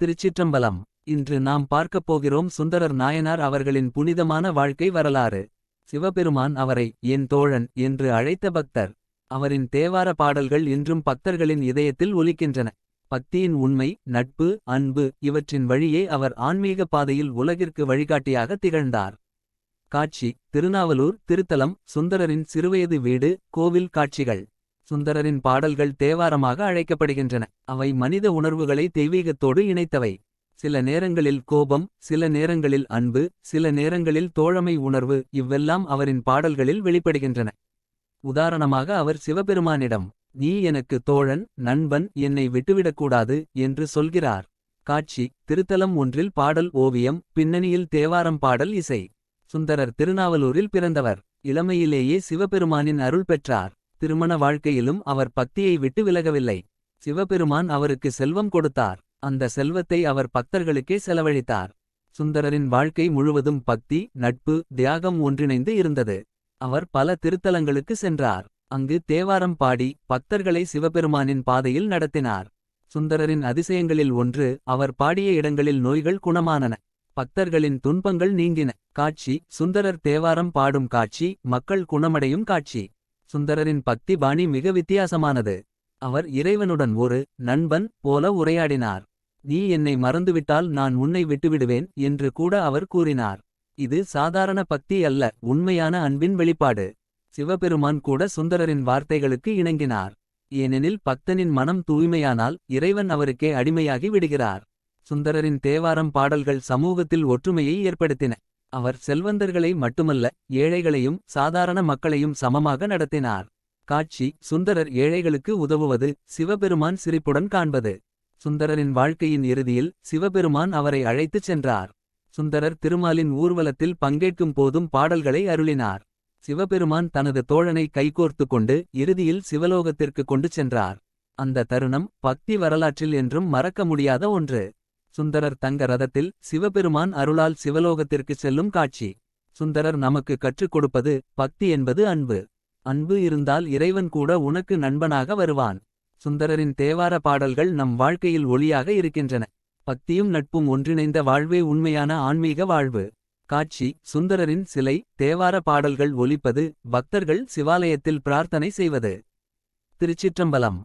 திருச்சிற்றம்பலம். இன்று நாம் பார்க்கப் போகிறோம் சுந்தரர் நாயனார் அவர்களின் புனிதமான வாழ்க்கை வரலாறு. சிவபெருமான் அவரை என் தோழன் என்று அழைத்த பக்தர். அவரின் தேவார பாடல்கள் இன்றும் பக்தர்களின் இதயத்தில் ஒலிக்கின்றன. பக்தியின் உண்மை நட்பு அன்பு இவற்றின் வழியே அவர் ஆன்மீக பாதையில் உலகிற்கு வழிகாட்டியாக திகழ்ந்தார். காட்சி திருநாவலூர் திருத்தலம் சுந்தரரின் சிறுவயது வீடு கோவில் காட்சிகள். சுந்தரரின் பாடல்கள் தேவாரமாக அழைக்கப்படுகின்றன. அவை மனித உணர்வுகளை தெய்வீகத்தோடு இணைத்தவை. சில நேரங்களில் கோபம் சில நேரங்களில் அன்பு சில நேரங்களில் தோழமை உணர்வு இவ்வெல்லாம் அவரின் பாடல்களில் வெளிப்படுகின்றன. உதாரணமாக அவர் சிவபெருமானிடம் நீ எனக்கு தோழன் நண்பன் என்னை விட்டுவிடக்கூடாது என்று சொல்கிறார். காட்சி திருத்தலம் ஒன்றில் பாடல் ஓவியம் பின்னணியில் தேவாரம் பாடல் இசை. சுந்தரர் திருநாவலூரில் பிறந்தவர். இளமையிலேயே சிவபெருமானின் அருள் பெற்றார். திருமண வாழ்க்கையிலும் அவர் பக்தியை விட்டு விலகவில்லை. சிவபெருமான் அவருக்கு செல்வம் கொடுத்தார். அந்த செல்வத்தை அவர் பக்தர்களுக்கே செலவழித்தார். சுந்தரரின் வாழ்க்கை முழுவதும் பக்தி நட்பு தியாகம் ஒன்றிணைந்து இருந்தது. அவர் பல திருத்தலங்களுக்கு சென்றார். அங்கு தேவாரம் பாடி பக்தர்களை சிவபெருமானின் பாதையில் நடத்தினார். சுந்தரரின் அதிசயங்களில் ஒன்று அவர் பாடிய இடங்களில் நோய்கள் குணமானன. பக்தர்களின் துன்பங்கள் நீங்கின. காட்சி சுந்தரர் தேவாரம் பாடும் காட்சி மக்கள் குணமடையும் காட்சி. சுந்தரரின் பக்தி பாணி மிக வித்தியாசமானது. அவர் இறைவனுடன் ஒரு நண்பன் போல உரையாடினார். நீ என்னை மறந்துவிட்டால் நான் உன்னை விட்டுவிடுவேன் என்று கூட அவர் கூறினார். இது சாதாரண பக்தி அல்ல உண்மையான அன்பின் வெளிப்பாடு. சிவபெருமான் கூட சுந்தரரின் வார்த்தைகளுக்கு இணங்கினார். ஏனெனில் பக்தனின் மனம் தூய்மையானால் இறைவன் அவருக்கே அடிமையாகி விடுகிறார். சுந்தரரின் தேவாரம் பாடல்கள் சமூகத்தில் ஒற்றுமையை ஏற்படுத்தின. அவர் செல்வந்தர்களை மட்டுமல்ல ஏழைகளையும் சாதாரண மக்களையும் சமமாக நடத்தினார். காட்சி சுந்தரர் ஏழைகளுக்கு உதவுவது சிவபெருமான் சிரிப்புடன் காண்பது. சுந்தரரின் வாழ்க்கையின் இறுதியில் சிவபெருமான் அவரை அழைத்துச் சென்றார். சுந்தரர் திருமாலின் ஊர்வலத்தில் பங்கேற்கும் போதும் பாடல்களை அருளினார். சிவபெருமான் தனது தோழனை கைகோர்த்து கொண்டு இறுதியில் சிவலோகத்திற்கு கொண்டு சென்றார். அந்த தருணம் பக்தி வரலாற்றில் என்றும் மறக்க முடியாத ஒன்று. சுந்தரர் தங்க ரதத்தில் சிவபெருமான் அருளால் சிவலோகத்திற்கு செல்லும் காட்சி. சுந்தரர் நமக்கு கற்றுக் கொடுப்பது பக்தி என்பது அன்பு. அன்பு இருந்தால் இறைவன் கூட உனக்கு நண்பனாக வருவான். சுந்தரரின் தேவார பாடல்கள் நம் வாழ்க்கையில் ஒளியாக இருக்கின்றன. பக்தியும் நட்பும் ஒன்றிணைந்த வாழ்வே உண்மையான ஆன்மீக வாழ்வு. காட்சி சுந்தரரின் சிலை தேவார பாடல்கள் ஒலிப்பது பக்தர்கள் சிவாலயத்தில் பிரார்த்தனை செய்வது. திருச்சிற்றம்பலம்